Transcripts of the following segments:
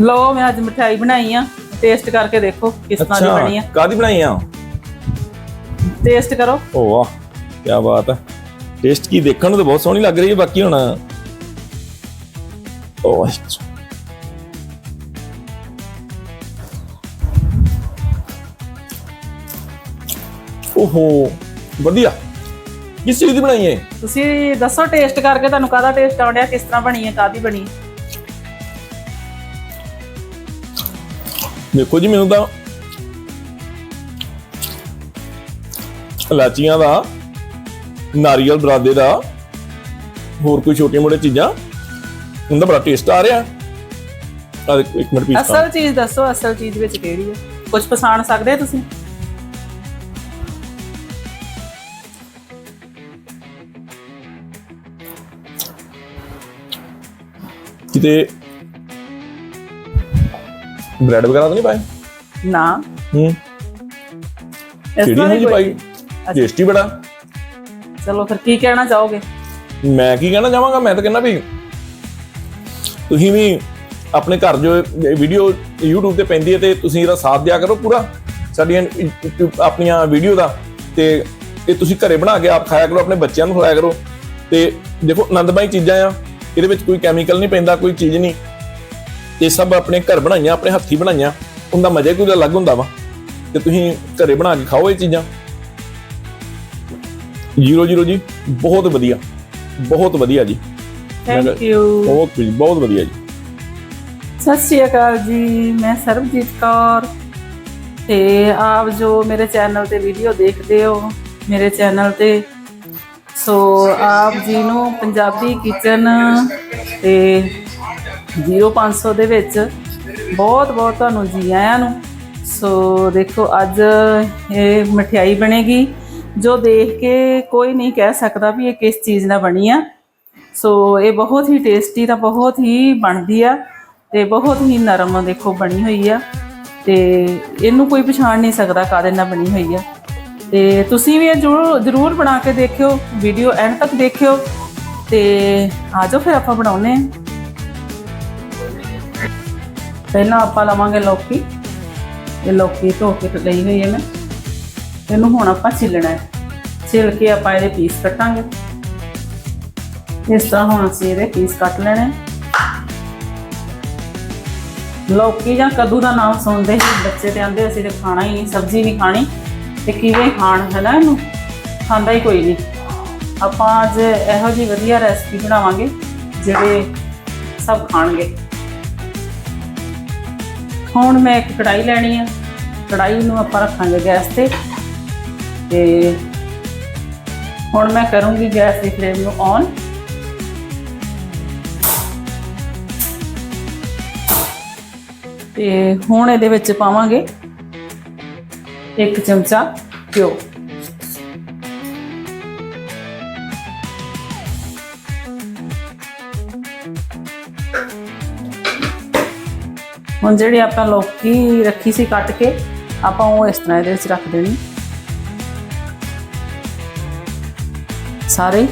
ਲਓ ਮੈਂ ਅੱਜ ਮਠਿਆਈ ਬਣਾਈ ਆ ਟੇਸਟ ਕਰਕੇ ਦੇਖੋ ਕਿਸ ਤਰ੍ਹਾਂ ਦੀ ਬਣੀ ਆ। ਕਾਦੀ ਬਣਾਈ ਆ? ਟੇਸਟ ਕਰੋ। ਓ ਵਾਹ ਕੀ ਬਾਤ ਹੈ ਟੇਸਟ ਕੀ ਦੇਖਣ ਨੂੰ ਤਾਂ ਬਹੁਤ ਸੋਹਣੀ ਲੱਗ ਰਹੀ ਹੈ ਬਾਕੀ ਹੁਣ। ਓ ਓਹੋ ਵਧੀਆ। ਕਿਸ ਚੀਜ਼ ਦੀ ਬਣਾਈ ਹੈ ਤੁਸੀਂ ਦੱਸੋ ਟੇਸਟ ਕਰਕੇ ਤੁਹਾਨੂੰ ਕਾਹਦਾ ਟੇਸਟ ਆਉਂਦਿਆ ਕਿਸ ਤਰ੍ਹਾਂ ਬਣੀ ਹੈ ਕਾਦੀ ਬਣੀ ਹੈ? ਦੇਖੋ ਜੀ ਮੈਨੂੰ ਤਾਂ ਇਲਾਚੀਆਂ ਦਾ ਨਾਰੀਅਲ ਬਰਾਦੇ ਦਾ ਹੋਰ ਕੋਈ ਛੋਟੀਆਂ ਮੋਟੀਆਂ ਚੀਜ਼ਾਂ ਉਹਦਾ ਬੜਾ ਟੇਸਟ ਆ ਰਿਹਾ। ਆ ਇੱਕ ਮਿੰਟ ਪੀਸ ਅਸਲ ਚੀਜ਼ ਦੱਸੋ ਅਸਲ ਚੀਜ਼ ਵਿੱਚ ਕਿਹੜੀ ਹੈ? ਕੁਝ ਪਛਾਣ ਸਕਦੇ ਹੋ ਤੁਸੀਂ? ਕਿਤੇ ਬ੍ਰੈਡ ਵਗੈਰਾ ਤਾਂ ਨਹੀਂ ਪਾਏ? ਨਾ। ਹੂੰ। ਇਸ ਕਿਹੜੀ ਤਰ੍ਹਾਂ ਹੈ ਦੀ ਜੀ ਕੋਈ- ਪਾਈ? ਟੇਸਟੀ ਬੜਾ। ਚਲੋ ਫਿਰ ਕੀ ਕਹਿਣਾ ਚਾਹੋਗੇ? ਮੈਂ ਕੀ ਕਹਿਣਾ ਚਾਹਾਂਗਾ? ਮੈਂ ਤਾਂ ਕਹਿੰਦਾ ਵੀ ਤੁਸੀਂ ਵੀ ਆਪਣੇ ਘਰ ਜੋ ਵੀਡੀਓ YouTube ਤੇ ਪੈਂਦੀ ਹੈ ਤੇ ਤੁਸੀਂ ਇਹਦਾ ਸਾਥ ਦਿਆ ਕਰੋ ਪੂਰਾ। ਸਾਡੀਆਂ YouTube ਆਪਣੀਆਂ ਵੀਡੀਓ ਦਾ ਤੇ ਇਹ ਤੁਸੀਂ ਘਰੇ ਬਣਾ ਕੇ ਆਪ ਖਾਇਆ ਕਰੋ ਆਪਣੇ ਬੱਚਿਆਂ ਨੂੰ ਖਿਲਾਇਆ ਕਰੋ। ਤੇ ਦੇਖੋ ਆਨੰਦਮਈ ਚੀਜ਼ਾਂ ਆ। ਇਹਦੇ ਵਿੱਚ ਕੋਈ ਕੈਮੀਕਲ ਨਹੀਂ ਪੈਂਦਾ ਕੋਈ ਚੀਜ਼ ਨਹੀਂ। ਇਹ ਸਭ ਆਪਣੇ ਘਰ ਬਣਾਈਆਂ ਆਪਣੇ ਹੱਥੀ ਬਣਾਈਆਂ ਉਹਦਾ ਮਜ਼ਾ ਕੁਝ ਅਲੱਗ ਹੁੰਦਾ ਵਾ। ਤੇ ਤੁਸੀਂ ਘਰੇ ਬਣਾ ਕੇ ਖਾਓ ਇਹ ਚੀਜ਼ਾਂ। ਜੀਰੋ ਜੀਰੋ ਜੀ ਬਹੁਤ ਵਧੀਆ। ਬਹੁਤ ਵਧੀਆ ਜੀ। ਥੈਂਕ ਯੂ ਬਹੁਤ ਬਹੁਤ ਵਧੀਆ ਜੀ। ਸਤਿ ਸ਼੍ਰੀ ਅਕਾਲ ਜੀ ਮੈਂ ਸਰਬਜੀਤ ਕੌਰ। ਤੇ ਆਪ ਜੋ ਮੇਰੇ ਚੈਨਲ ਤੇ ਵੀਡੀਓ ਦੇਖਦੇ ਹੋ ਮੇਰੇ ਚੈਨਲ ਤੇ ਸੋ ਆਪ ਜੀ ਨੂੰ ਪੰਜਾਬੀ ਕਿਚਨ ਤੇ 0500 ਦੇ ਵਿੱਚ। ਬਹੁਤ ਬਹੁਤ ਤੁਹਾਨੂੰ ਜੀ ਆਇਆਂ ਨੂੰ। ਸੋ ਦੇਖੋ, ਅੱਜ ਇਹ ਮਠਿਆਈ ਬਣੇਗੀ, ਜੋ ਦੇਖ ਕੇ ਕੋਈ ਨਹੀਂ ਕਹਿ ਸਕਦਾ ਵੀ ਇਹ ਕਿਸ ਚੀਜ਼ ਨਾਲ ਬਣੀ ਆ। ਸੋ ਇਹ ਬਹੁਤ ਹੀ ਟੇਸਟੀ ਤਾਂ ਬਹੁਤ ਹੀ ਬਣਦੀ ਆ ਤੇ ਬਹੁਤ ਹੀ ਨਰਮ ਦੇਖੋ ਬਣੀ ਹੋਈ ਆ ਤੇ ਇਹਨੂੰ ਕੋਈ ਪਛਾਣ ਨਹੀਂ ਸਕਦਾ ਕਾਦੇ ਨਾਲ ਬਣੀ ਹੋਈ ਆ। ਤੇ ਤੁਸੀਂ ਵੀ ਇਹ ਜ਼ਰੂਰ ਜ਼ਰੂਰ ਬਣਾ ਕੇ ਦੇਖਿਓ, ਵੀਡੀਓ ਐਂਡ ਤੱਕ ਦੇਖਿਓ ਤੇ ਆਜੋ ਫਿਰ ਆਪਾਂ ਬਣਾਉਨੇ ਆ ਪਹਿਲਾਂ ਆਪਾਂ ਲਵਾਂਗੇ ਲੌਕੀ। ਇਹ ਲੌਕੀ ਧੋ ਕੇ ਲਈ ਹੋਈ ਹੈ ਮੈਂ। ਇਹਨੂੰ ਹੁਣ ਆਪਾਂ ਛਿੱਲਣਾ ਹੈ। ਛਿੱਲ ਕੇ ਆਪਾਂ ਇਹਦੇ ਪੀਸ ਕੱਟਾਂਗੇ। ਇਸ ਤਰ੍ਹਾਂ ਹੁਣ ਅਸੀਂ ਇਹਦੇ ਪੀਸ ਕੱਟ ਲੈਣੇ। ਲੌਕੀ ਜਾਂ ਕੱਦੂ ਦਾ ਨਾਮ ਸੁਣਦੇ ਹੀ ਬੱਚੇ ਤੇ ਆਂਦੇ, ਅਸੀਂ ਤੇ ਖਾਣਾ ਹੀ ਨਹੀਂ, ਸਬਜ਼ੀ ਨਹੀਂ ਖਾਣੀ। ਤੇ ਕਿਵੇਂ ਖਾਣ ਹੈ ਨਾ ਇਹਨੂੰ? ਖਾਂਦਾ ਹੀ ਕੋਈ ਨਹੀਂ। ਆਪਾਂ ਅੱਜ ਇਹੋ ਜਿਹੀ ਵਧੀਆ ਰੈਸਪੀ ਬਣਾਵਾਂਗੇ, ਜਿਹੜੇ ਸਭ ਖਾਣਗੇ। ਹੁਣ ਮੈਂ ਇੱਕ ਕੜਾਈ ਲੈਣੀ ਆ। ਕੜਾਈ ਨੂੰ ਆਪਾਂ ਰੱਖਾਂਗੇ ਗੈਸ ਤੇ। ਤੇ ਹੁਣ ਮੈਂ ਕਰੂੰਗੀ ਗੈਸ ਦੀ ਫਲੇਮ ਨੂੰ ਔਨ। ਤੇ ਹੁਣ ਇਹਦੇ ਵਿੱਚ ਪਾਵਾਂਗੇ ਇੱਕ ਚਮਚਾ ਘਿਓ। ਹੁਣ ਜਿਹੜੀ ਆਪਾਂ ਲੌਕੀ ਰੱਖੀ ਸੀ ਕੱਟ ਕੇ, ਆਪਾਂ ਉਹ ਇਸ ਤਰ੍ਹਾਂ ਇਹਦੇ ਵਿੱਚ ਰੱਖ ਦੇਣੀ। ਸਾਰੇ।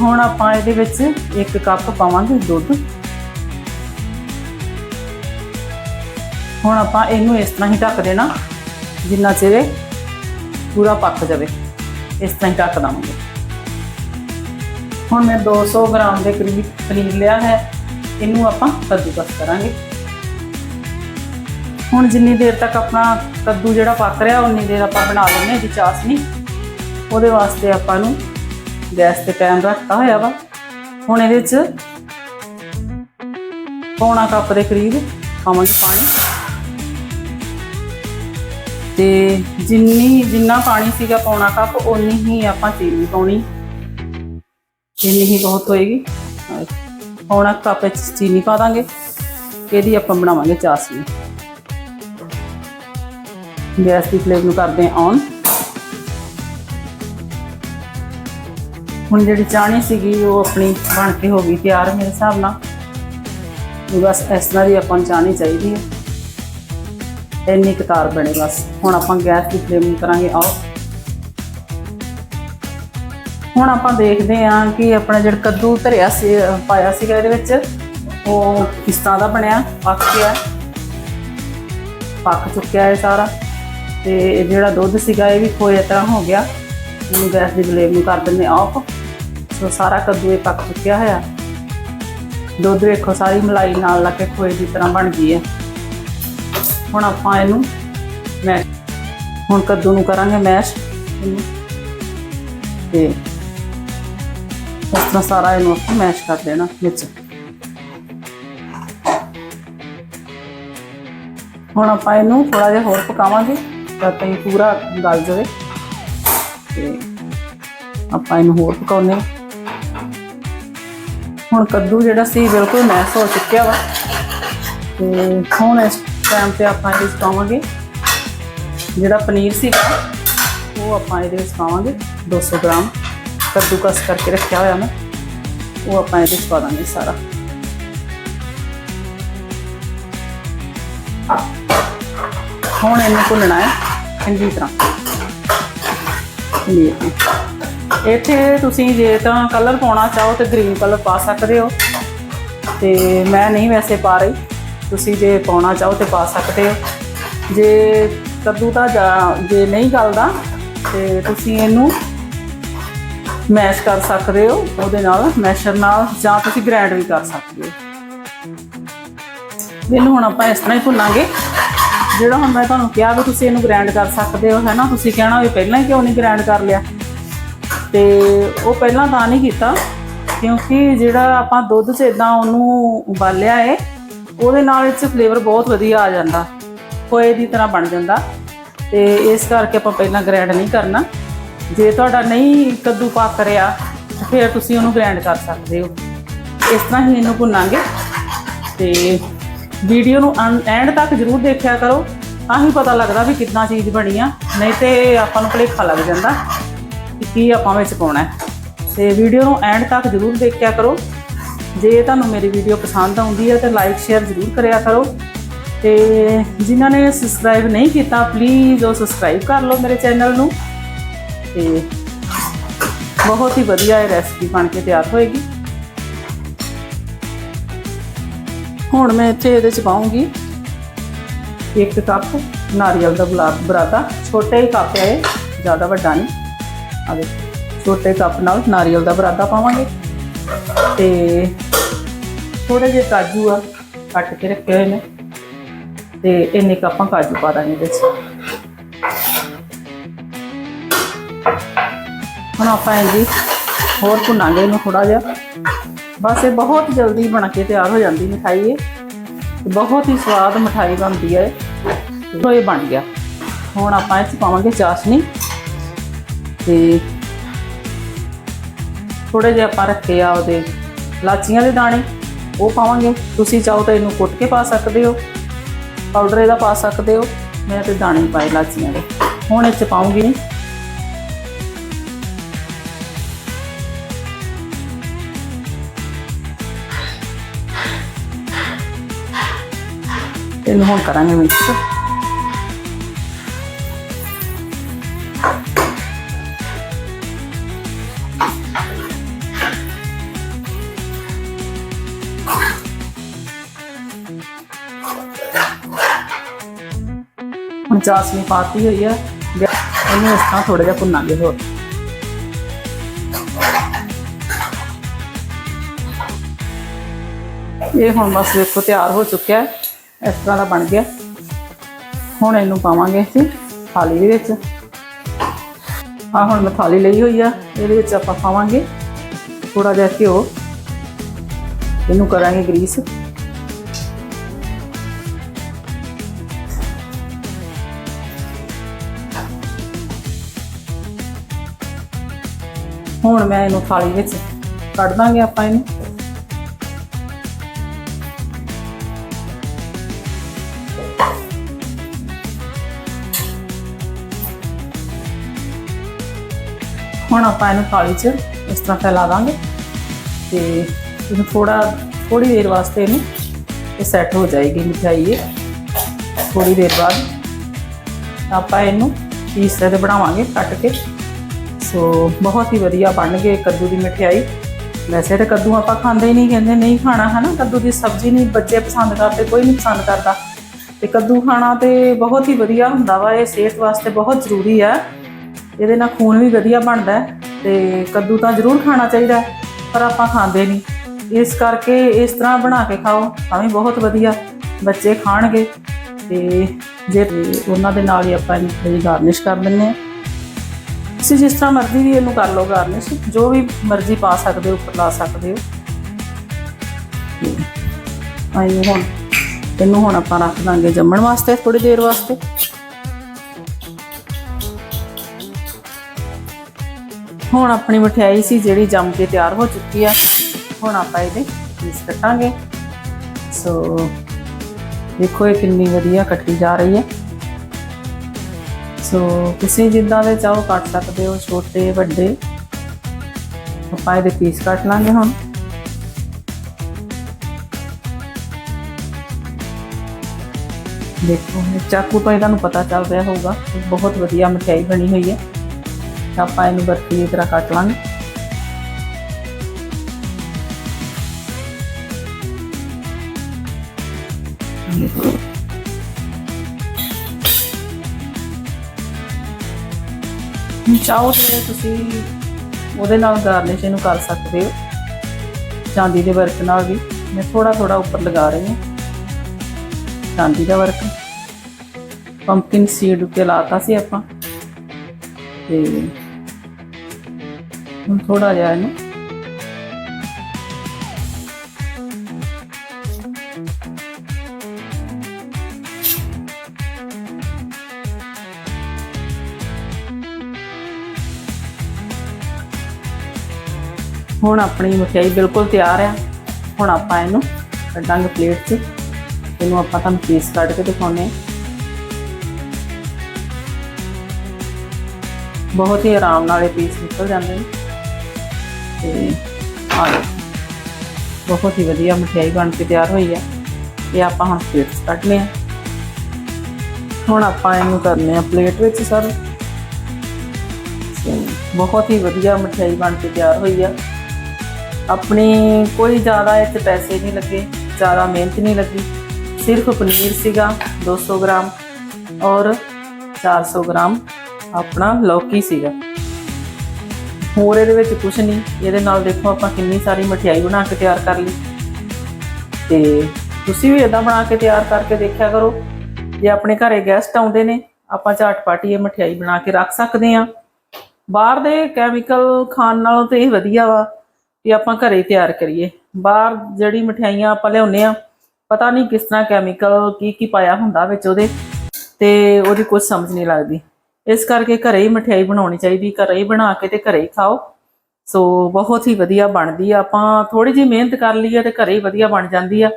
ਹੁਣ ਆਪਾਂ ਇਹਦੇ ਵਿੱਚ ਇੱਕ ਕੱਪ ਪਾਵਾਂਗੇ ਦੁੱਧ। ਹੁਣ ਆਪਾਂ ਇਹਨੂੰ ਇਸ ਤਰ੍ਹਾਂ ਹੀ ਢੱਕ ਦੇਣਾ, ਜਿੰਨਾ ਚਿਰ ਪੂਰਾ ਪੱਕ ਜਾਵੇ। ਇਸ ਤਰ੍ਹਾਂ ਹੀ ਢੱਕ ਦਾਂਗੇ ਹੁਣ ਮੈਂ 200 ਗ੍ਰਾਮ ਦੇ ਕਰੀਬ ਪਨੀਰ ਲਿਆ ਹੈ, ਇਹਨੂੰ ਆਪਾਂ ਕੱਦੂਕਸ ਕਰਾਂਗੇ। ਹੁਣ ਜਿੰਨੀ ਦੇਰ ਤੱਕ ਆਪਣਾ ਕੱਦੂ ਜਿਹੜਾ ਪੱਕ ਰਿਹਾ, ਉਨੀ ਦੇਰ ਆਪਾਂ ਬਣਾ ਲੈਂਦੇ ਹਾਂ ਜੀ ਚਾਸਨੀ। ਉਹਦੇ ਵਾਸਤੇ ਆਪਾਂ ਨੂੰ ਗੈਸ ਤੇ ਪੈਨ ਰੱਖਤਾ ਹੋਇਆ ਵਾ। ਹੁਣ ਇਹਦੇ 'ਚ ਪੌਣਾ ਕੱਪ ਦੇ ਕਰੀਬ ਪਾਵਾਂਗੇ ਪਾਣੀ। ਤੇ ਜਿੰਨੀ ਜਿੰਨਾ ਪਾਣੀ ਸੀਗਾ ਪੌਣਾ ਕੱਪ ਉਨੀ ਹੀ ਆਪਾਂ ਚੀਨੀ ਪਾਉਣੀ। ਚੀਨੀ ਹੀ ਬਹੁਤ ਹੋਏਗੀ ਪੌਣਾ ਕੱਪ ਵਿੱਚ ਚੀਨੀ ਪਾ ਦਾਂਗੇ, ਇਹਦੀ ਆਪਾਂ ਬਣਾਵਾਂਗੇ ਚਾਸਨੀ। ਗੈਸ ਦੀ ਫਲੇਮ ਨੂੰ ਕਰਦੇ ਹਾਂ ਔਨ ਹੁਣ ਜਿਹੜੀ ਚਾਹਣੀ ਸੀਗੀ, ਉਹ ਆਪਣੀ ਬਣ ਕੇ ਹੋ ਗਈ ਤਿਆਰ ਮੇਰੇ ਹਿਸਾਬ ਨਾਲ। ਬਸ ਇਸ ਤਰ੍ਹਾਂ ਦੀ ਆਪਾਂ ਨੂੰ ਚਾਣੀ ਚਾਹੀਦੀ ਹੈ। ਇੰਨੀ ਕਤਾਰ ਬਣੇ ਬਸ। ਹੁਣ ਆਪਾਂ ਗੈਸ ਦੀ ਫਲੇਮ ਨੂੰ ਕਰਾਂਗੇ ਆਫ ਹੁਣ ਆਪਾਂ ਦੇਖਦੇ ਹਾਂ ਕਿ ਆਪਣਾ ਜਿਹੜਾ ਕੱਦੂ ਧਰਿਆ ਸੀ, ਪਾਇਆ ਸੀਗਾ ਇਹਦੇ ਵਿੱਚ, ਉਹ ਕਿਸ ਤਰ੍ਹਾਂ ਦਾ ਬਣਿਆ, ਪੱਕ ਗਿਆ। ਪੱਕ ਚੁੱਕਿਆ ਹੈ ਸਾਰਾ। ਤੇ ਜਿਹੜਾ ਦੁੱਧ ਸੀਗਾ ਇਹ ਵੀ ਖੋਏ ਤਰ੍ਹਾਂ ਹੋ ਗਿਆ। ਹੁਣ ਗੈਸ ਦੀ ਫਲੇਮ ਨੂੰ ਕਰ ਦਿੰਦੇ ਆਫ ਸੋ ਸਾਰਾ ਕੱਦੂ ਇਹ ਪੱਕ ਚੁੱਕਿਆ ਹੋਇਆ। ਦੁੱਧ ਵੇਖੋ, ਸਾਰੀ ਮਲਾਈ ਨਾਲ ਲੱਗ ਕੇ ਖੋਏ ਦੀ ਤਰ੍ਹਾਂ ਬਣ ਗਈ ਹੈ। ਹੁਣ ਆਪਾਂ ਇਹਨੂੰ ਮੈਂ ਹੁਣ ਕੱਦੂ ਨੂੰ ਕਰਾਂਗੇ ਮੈਸ਼। ਇਹਨੂੰ। ਤੇ ਇਸ ਤਰ੍ਹਾਂ ਸਾਰਾ ਇਹਨੂੰ ਆਪਾਂ ਮੈਸ਼ ਕਰ ਦੇਣਾ ਵਿੱਚ ਹੁਣ ਆਪਾਂ ਇਹਨੂੰ ਥੋੜਾ ਜਿਹਾ ਹੋਰ ਪਕਾਵਾਂਗੇ, ਤਾਂ ਤੱਕ ਇਹ ਪੂਰਾ ਗਲ ਜਾਵੇ। ਤੇ ਆਪਾਂ ਇਹਨੂੰ ਹੋਰ ਪਕਾਉਨੇ ਹਾਂ। ਹੁਣ ਕੱਦੂ ਜਿਹੜਾ ਸੀ ਬਿਲਕੁਲ ਮੈਸ਼ ਹੋ ਚੁੱਕਿਆ ਵਾ। ਤੇ ਹੁਣ ਇਸ ਟਾਈਮ ਤੇ ਆਪਾਂ ਇਹਦੇ ਵਿੱਚ ਪਾਵਾਂਗੇ। ਜਿਹੜਾ ਪਨੀਰ ਸੀਗਾ, ਉਹ ਆਪਾਂ ਇਹਦੇ ਵਿੱਚ ਪਾਵਾਂਗੇ 200 ਗ੍ਰਾਮ। ਕੱਦੂਕਸ ਕਰਕੇ ਰੱਖਿਆ ਹੋਇਆ ਮੈਂ ਉਹ ਆਪਾਂ ਇਹਦੇ ਵਿੱਚ ਪਾ ਦਾਂਗੇ ਸਾਰਾ। ਹੁਣ ਇਹਨੂੰ ਭੁੰਨਣਾ ਹੈ ਚੰਗੀ ਤਰ੍ਹਾਂ। ਪਨੀਰ ਇੱਥੇ ਤੁਸੀਂ ਜੇ ਤਾਂ ਕਲਰ ਪਾਉਣਾ ਚਾਹੋ ਤੇ ਗ੍ਰੀਨ ਕਲਰ ਪਾ ਸਕਦੇ ਹੋ। ਤੇ ਮੈਂ ਨਹੀਂ ਵੈਸੇ ਪਾ ਰਹੀ। ਤੁਸੀਂ ਜੇ ਪਾਉਣਾ ਚਾਹੋ ਤੇ ਪਾ ਸਕਦੇ ਹੋ। ਜੇ ਕੱਦੂ ਦਾ ਜਾਂ ਜੇ ਨਹੀਂ ਗਲਦਾ, ਤੇ ਤੁਸੀਂ ਇਹਨੂੰ ਮੈਸ਼ ਕਰ ਸਕਦੇ ਹੋ ਉਹਦੇ ਨਾਲ, ਮੈਸ਼ਰ ਨਾਲ, ਜਾਂ ਤੁਸੀਂ ਗ੍ਰਾਈਂਡ ਵੀ ਕਰ ਸਕਦੇ ਹੋ। ਇਹਨੂੰ ਹੁਣ ਆਪਾਂ ਇਸ ਤਰ੍ਹਾਂ ਹੀ ਭੁੰਨਾਂਗੇ। ਜਿਹੜਾ ਹੁਣ ਮੈਂ ਤੁਹਾਨੂੰ ਕਿਹਾ ਵੀ ਤੁਸੀਂ ਇਹਨੂੰ ਗ੍ਰਾਈਂਡ ਕਰ ਸਕਦੇ ਹੋ ਹੈ ਨਾ ਤੁਸੀਂ ਕਹਿਣਾ ਵੀ ਪਹਿਲਾਂ ਹੀ ਕਿਉਂ ਨਹੀਂ ਗ੍ਰਾਈਂਡ ਕਰ ਲਿਆ? ਤੇ ਉਹ ਪਹਿਲਾਂ ਤਾਂ ਨਹੀਂ ਕੀਤਾ, ਕਿਉਂਕਿ ਜਿਹੜਾ ਆਪਾਂ ਦੁੱਧ 'ਚ ਇਦਾਂ ਉਹਨੂੰ ਉਬਾਲਿਆ ਏ, ਉਹਦੇ ਨਾਲ ਇਹ 'ਚ ਫਲੇਵਰ ਬਹੁਤ ਵਧੀਆ ਆ ਜਾਂਦਾ। ਖੋਏ ਦੀ ਤਰ੍ਹਾਂ ਬਣ ਜਾਂਦਾ। ਤੇ ਇਸ ਕਰਕੇ ਆਪਾਂ ਪਹਿਲਾਂ ਗ੍ਰਾਈਂਡ ਨਹੀਂ ਕਰਨਾ। ਜੇ ਤੁਹਾਡਾ ਨਹੀਂ ਕੱਦੂ ਪੱਕ ਰਿਹਾ ਤਾਂ ਫਿਰ ਤੁਸੀਂ ਉਹਨੂੰ ਗ੍ਰਾਈਂਡ ਕਰ ਸਕਦੇ ਹੋ। ਇਸ ਤਰ੍ਹਾਂ ਹੀ ਇਹਨੂੰ ਭੁੰਨਾਂਗੇ। ਤੇ ਵੀਡੀਓ ਨੂੰ ਐਂਡ ਤੱਕ ਜਰੂਰ ਦੇਖਿਆ ਕਰੋ। ਤਾਂ ਹੀ ਪਤਾ ਲੱਗਦਾ ਵੀ ਕਿੰਨਾ ਚੀਜ਼ ਬਣੀ ਆ। ਨਹੀਂ ਤੇ ਆਪਾਂ ਨੂੰ ਭਲੇਖਾ ਲੱਗ ਜਾਂਦਾ ਕਿ ਕੀ ਆਪਾਂ ਵਿੱਚ ਪਾਉਣਾ ਹੈ। ਤੇ ਵੀਡੀਓ ਨੂੰ ਐਂਡ ਤੱਕ ਜਰੂਰ ਦੇਖਿਆ ਕਰੋ। ਜੇ ਤੁਹਾਨੂੰ ਮੇਰੀ ਵੀਡੀਓ ਪਸੰਦ ਆਉਂਦੀ ਹੈ ਤਾਂ ਲਾਈਕ ਸ਼ੇਅਰ ਜਰੂਰ ਕਰਿਆ ਕਰੋ। ਤੇ ਜਿਨ੍ਹਾਂ ਨੇ ਸਬਸਕ੍ਰਾਈਬ ਨਹੀਂ ਕੀਤਾ ਪਲੀਜ਼ ਉਹ ਸਬਸਕ੍ਰਾਈਬ ਕਰ ਲਓ ਮੇਰੇ ਚੈਨਲ ਨੂੰ। ਤੇ ਬਹੁਤ ਹੀ ਵਧੀਆ ਇਹ ਰੈਸਪੀ ਬਣ ਕੇ ਤਿਆਰ ਹੋਏਗੀ। ਹੁਣ ਮੈਂ ਇੱਥੇ ਇਹਦੇ ਚ ਪਾਉਂਗੀ ਇੱਕ ਕੱਪ ਨਾਰੀਅਲ ਦਾ ਗੁਲਾਬ ਬਰਾਦਾ ਛੋਟੇ ਹੀ ਕੱਪ ਹੈ ਇਹ, ਜ਼ਿਆਦਾ ਵੱਡਾ ਨਹੀਂ। ਆ ਦੇਖੋ ਛੋਟੇ ਕੱਪ ਨਾਲ ਨਾਰੀਅਲ ਦਾ ਬਰਾਦਾ ਪਾਵਾਂਗੇ। ਤੇ ਥੋੜੇ ਜਿਹੇ ਕਾਜੂ ਆ ਕੱਟ ਕੇ ਰੱਖੇ ਹੋਏ ਨੇ। ਤੇ ਇੰਨੇ ਕੱਪਾਂ ਕਾਜੂ ਪਾ ਦਾਂਗੇ ਇਹਦੇ ਚ। ਹੁਣ ਆਪਾਂ ਇਹਦੀ ਹੋਰ ਭੁੰਨਾਂਗੇ ਇਹਨੂੰ ਥੋੜਾ ਜਿਹਾ। ਬਸ ਇਹ ਬਹੁਤ ਜਲਦੀ ਬਣ ਕੇ ਤਿਆਰ ਹੋ ਜਾਂਦੀ ਮਿਠਾਈ ਇਹ। ਬਹੁਤ ਹੀ ਸਵਾਦ ਮਿਠਾਈ ਬਣਦੀ ਹੈ ਇਹ। ਇਹ ਬਣ ਗਿਆ। ਹੁਣ ਆਪਾਂ ਇਹ 'ਚ ਪਾਵਾਂਗੇ ਚਾਸ਼ਨੀ। ਤੇ ਥੋੜੇ ਜਿਹਾ ਆਪਾਂ ਰੱਖੇ ਆ ਉਹਦੇ ਲਾਚੀਆਂ ਦੇ ਦਾਣੇ। ਉਹ ਪਾਵਾਂਗੇ। ਤੁਸੀਂ ਚਾਹੋ ਤਾਂ ਇਹਨੂੰ ਕੁੱਟ ਕੇ ਪਾ ਸਕਦੇ ਹੋ। ਪਾਊਡਰ ਇਹਦਾ ਪਾ ਸਕਦੇ ਹੋ। ਮੈਂ ਤੇ ਦਾਣੇ ਪਾਏ ਲਾਚੀਆਂ ਦੇ। ਹੁਣ ਇਹ 'ਚ ਪਾਉਂਗੀ। ਇਹਨੂੰ ਹੁਣ ਕਰਾਂਗੇ ਮਿਕਸ ਹੁਣ ਚਾਸ਼ਨੀ ਪਾਤੀ ਹੋਈ ਹੈ ਇਹਨੂੰ ਇਸ ਤਰ੍ਹਾਂ ਥੋੜਾ ਜਿਹਾ ਭੁੰਨਾਂਗੇ ਹੋਰ। ਇਹ ਹੁਣ ਬਸ ਵੇਖੋ ਤਿਆਰ ਹੋ ਚੁੱਕਿਆ। ਹੈ ਇਸ ਤਰ੍ਹਾਂ ਦਾ ਬਣ ਗਿਆ। ਹੁਣ ਇਹਨੂੰ ਪਾਵਾਂਗੇ ਅਸੀਂ ਥਾਲੀ ਦੇ ਵਿੱਚ। ਆ ਹੁਣ ਮੈਂ ਥਾਲੀ ਲਈ ਹੋਈ ਆ, ਇਹਦੇ ਵਿੱਚ ਆਪਾਂ ਪਾਵਾਂਗੇ ਥੋੜਾ ਜਿਹਾ ਘਿਓ। ਇਹਨੂੰ ਕਰਾਂਗੇ ਗਰੀਸ। ਹੁਣ ਮੈਂ ਇਹਨੂੰ ਥਾਲੀ ਵਿੱਚ ਕੱਢ ਦਾਂਗੇ ਆਪਾਂ ਇਹਨੂੰ। ਹੁਣ ਆਪਾਂ ਇਹਨੂੰ ਥਾਲੀ 'ਚ ਇਸ ਤਰ੍ਹਾਂ ਫੈਲਾ ਦਾਂਗੇ ਤੇ ਇਹਨੂੰ ਥੋੜਾ ਥੋੜੀ ਦੇਰ ਵਾਸਤੇ ਇਹਨੂੰ ਇਹ ਸੈੱਟ ਹੋ ਜਾਏਗੀ ਮਿਠਾਈ ਇਹ ਥੋੜੀ ਦੇਰ ਬਾਅਦ। ਆਪਾਂ ਇਹਨੂੰ ਪੀਸ ਦੇ ਬਣਾਵਾਂਗੇ ਕੱਟ ਕੇ। ਸੋ ਸੋ ਬਹੁਤ ਹੀ ਵਧੀਆ ਬਣ ਗਏ ਕੱਦੂ ਦੀ ਮਠਿਆਈ ਵੈਸੇ ਤਾਂ ਕੱਦੂ ਆਪਾਂ ਖਾਂਦੇ ਹੀ ਨਹੀਂ, ਕਹਿੰਦੇ ਨਹੀਂ ਖਾਣਾ, ਹਨਾ? ਕੱਦੂ ਦੀ ਸਬਜ਼ੀ ਨਹੀਂ ਬੱਚੇ ਪਸੰਦ ਕਰਦੇ, ਕੋਈ ਨਹੀਂ ਪਸੰਦ ਕਰਦਾ। ਤੇ ਕੱਦੂ ਖਾਣਾ ਤੇ ਬਹੁਤ ਹੀ ਵਧੀਆ ਹੁੰਦਾ ਵਾ, ਇਹ ਸਿਹਤ ਵਾਸਤੇ ਬਹੁਤ ਜ਼ਰੂਰੀ ਆ। ਇਹਦੇ ਨਾਲ ਖੂਨ ਵੀ ਵਧੀਆ ਬਣਦਾ ਹੈ ਤੇ ਕੱਦੂ ਤਾਂ ਜ਼ਰੂਰ ਖਾਣਾ ਚਾਹੀਦਾ ਪਰ ਆਪਾਂ ਖਾਂਦੇ ਨਹੀਂ। ਇਸ ਕਰਕੇ ਇਸ ਤਰ੍ਹਾਂ ਬਣਾ ਕੇ ਖਾਓ, ਤਾਂ ਵੀ ਬਹੁਤ ਵਧੀਆ ਬੱਚੇ ਖਾਣਗੇ। ਤੇ ਜੇ ਉਹਨਾਂ ਦੇ ਨਾਲ ਹੀ ਆਪਾਂ ਇਹਨੂੰ ਗਾਰਨਿਸ਼ ਕਰ ਦਿੰਨੇ ਆ ਤੁਸੀਂ ਜਿਸ ਤਰ੍ਹਾਂ ਮਰਜ਼ੀ ਵੀ ਇਹਨੂੰ ਕਰ ਲਓ ਗਾਰਨਿਸ਼, ਜੋ ਵੀ ਮਰਜ਼ੀ ਪਾ ਸਕਦੇ ਹੋ, ਉੱਪਰ ਲਾ ਸਕਦੇ ਹੋ। ਆਈ ਹੁਣ, ਇਹਨੂੰ ਹੁਣ ਆਪਾਂ ਰੱਖ ਦਾਂਗੇ ਜੰਮਣ ਵਾਸਤੇ ਥੋੜੀ ਦੇਰ ਵਾਸਤੇ। ਹੁਣ ਆਪਣੀ ਮਠਿਆਈ ਸੀ ਜਿਹੜੀ ਜੰਮ ਕੇ ਤਿਆਰ ਹੋ ਚੁੱਕੀ ਆ। ਹੁਣ ਆਪਾਂ ਇਹਦੇ ਪੀਸ ਕੱਟਾਂਗੇ। ਸੋ ਦੇਖੋ ਇਹ ਕਿੰਨੀ ਵਧੀਆ ਕੱਟੀ ਜਾ ਰਹੀ ਹੈ। ਸੋ ਤੁਸੀਂ ਜਿੱਦਾਂ ਦੇ ਚਾਹੋ ਕੱਟ ਸਕਦੇ ਹੋ, ਛੋਟੇ, ਵੱਡੇ। ਆਪਾਂ ਇਹਦੇ ਪੀਸ ਕੱਟ ਲਾਂਗੇ ਹੁਣ। ਦੇਖੋ, ਚਾਕੂ ਤੋਂ ਇਹਨਾਂ ਨੂੰ ਪਤਾ ਚੱਲ ਰਿਹਾ ਹੋਊਗਾ ਬਹੁਤ ਵਧੀਆ ਮਠਿਆਈ ਬਣੀ ਹੋਈ ਹੈ। ਆਪਾਂ ਇਹਨੂੰ ਬਰਫੀ ਦੀ ਤਰ੍ਹਾਂ ਕੱਟ ਲਾਂਗੇ। ਚਾਹੋ ਤੇ ਤੁਸੀਂ ਉਹਦੇ ਨਾਲ ਗਾਰਨਿਸ਼ ਇਹਨੂੰ ਕਰ ਸਕਦੇ ਹੋ। ਚਾਂਦੀ ਦੇ ਵਰਕ ਨਾਲ ਵੀ। ਮੈਂ ਥੋੜਾ ਥੋੜਾ ਉੱਪਰ ਲਗਾ ਰਹੀ ਹਾਂ। ਚਾਂਦੀ ਦਾ ਵਰਕ। ਪੰਪਕਿਨ ਸੀਡ ਉੱਤੇ ਲਾਤਾ ਸੀ ਆਪਾਂ। ਤੇ ਹੁਣ ਥੋੜਾ ਜਿਹਾ ਇਹਨੂੰ। ਹੁਣ ਆਪਣੀ ਮਠਿਆਈ ਬਿਲਕੁਲ ਤਿਆਰ ਆ। ਹੁਣ ਆਪਾਂ ਇਹਨੂੰ ਕੱਢਾਂਗੇ ਪਲੇਟ 'ਚ। ਇਹਨੂੰ ਆਪਾਂ ਤੁਹਾਨੂੰ ਪੀਸ ਕੱਢ ਕੇ ਦਿਖਾਉਨੇ ਆ ਬਹੁਤ ਹੀ ਆਰਾਮ ਨਾਲ ਇਹ ਪੀਸ ਨਿਕਲ ਜਾਂਦੇ ਨੇ। ਤੇ ਆ ਬਹੁਤ ਹੀ ਵਧੀਆ ਮਠਿਆਈ ਬਣ ਕੇ ਤਿਆਰ ਹੋਈ ਹੈ ਇਹ ਆਪਾਂ ਹੁਣ ਪਲੇਟ 'ਚ ਕੱਢਨੇ ਆ। ਹੁਣ ਆਪਾਂ ਇਹਨੂੰ ਕਰਨੇ ਆ ਪਲੇਟ ਵਿੱਚ ਸਰਵ ਸੋ, ਬਹੁਤ ਹੀ ਵਧੀਆ ਮਠਿਆਈ ਬਣ ਕੇ ਤਿਆਰ ਹੋਈ ਆ। ਆਪਣੀ ਕੋਈ ਜ਼ਿਆਦਾ ਇਹ 'ਚ ਪੈਸੇ ਨਹੀਂ ਲੱਗੇ ਜ਼ਿਆਦਾ ਮਿਹਨਤ ਨਹੀਂ ਲੱਗੀ। ਸਿਰਫ ਪਨੀਰ ਸੀਗਾ 200 ਗ੍ਰਾਮ ਔਰ 400 ਗ੍ਰਾਮ ਆਪਣਾ ਲੌਕੀ ਸੀਗਾ। ਹੋਰ ਇਹਦੇ ਵਿੱਚ ਕੁਝ ਨਹੀਂ। ਇਹਦੇ ਨਾਲ ਦੇਖੋ ਆਪਾਂ ਕਿੰਨੀ ਸਾਰੀ ਮਠਿਆਈ ਬਣਾ ਕੇ ਤਿਆਰ ਕਰ ਲਈ। ਤੇ ਤੁਸੀਂ ਵੀ ਇਦਾਂ ਬਣਾ ਕੇ ਤਿਆਰ ਕਰਕੇ ਦੇਖਿਆ ਕਰੋ। ਜੇ ਆਪਣੇ ਘਰੇ ਗੈਸਟ ਆਉਂਦੇ ਨੇ, ਆਪਾਂ ਝਾਟ ਪਾਟੀ ਇਹ ਮਠਿਆਈ ਬਣਾ ਕੇ ਰੱਖ ਸਕਦੇ ਆ ਬਾਹਰ ਦੇ ਕੈਮੀਕਲ ਖਾਣ ਨਾਲੋਂ ਤੇ ਇਹ ਵਧੀਆ ਵਾ ਕਿ ਆਪਾਂ ਘਰੇ ਹੀ ਤਿਆਰ ਕਰੀਏ। ਬਾਹਰ ਜਿਹੜੀ ਮਠਿਆਈਆਂ ਆਪਾਂ ਲਿਆਉਂਦੇ ਆ ਪਤਾ ਨਹੀਂ ਕਿਸ ਤਰ੍ਹਾਂ ਕੈਮੀਕਲ ਕੀ ਕੀ ਪਾਇਆ ਹੁੰਦਾ ਵਿੱਚ ਉਹਦੇ। ਤੇ ਉਹਦੀ ਕੁਝ ਸਮਝ ਨਹੀਂ ਲੱਗਦੀ। ਇਸ ਕਰਕੇ ਘਰੇ ਹੀ ਮਠਿਆਈ ਬਣਾਉਣੀ ਚਾਹੀਦੀ, ਘਰੇ ਹੀ ਬਣਾ ਕੇ ਤੇ ਘਰੇ ਹੀ ਖਾਓ। ਸੋ ਬਹੁਤ ਹੀ ਵਧੀਆ ਬਣਦੀ ਆ। ਆਪਾਂ ਥੋੜੀ ਜਿਹੀ ਮਿਹਨਤ ਕਰ ਲਈਏ ਤੇ ਘਰੇ ਹੀ ਵਧੀਆ ਬਣ ਜਾਂਦੀ ਆ।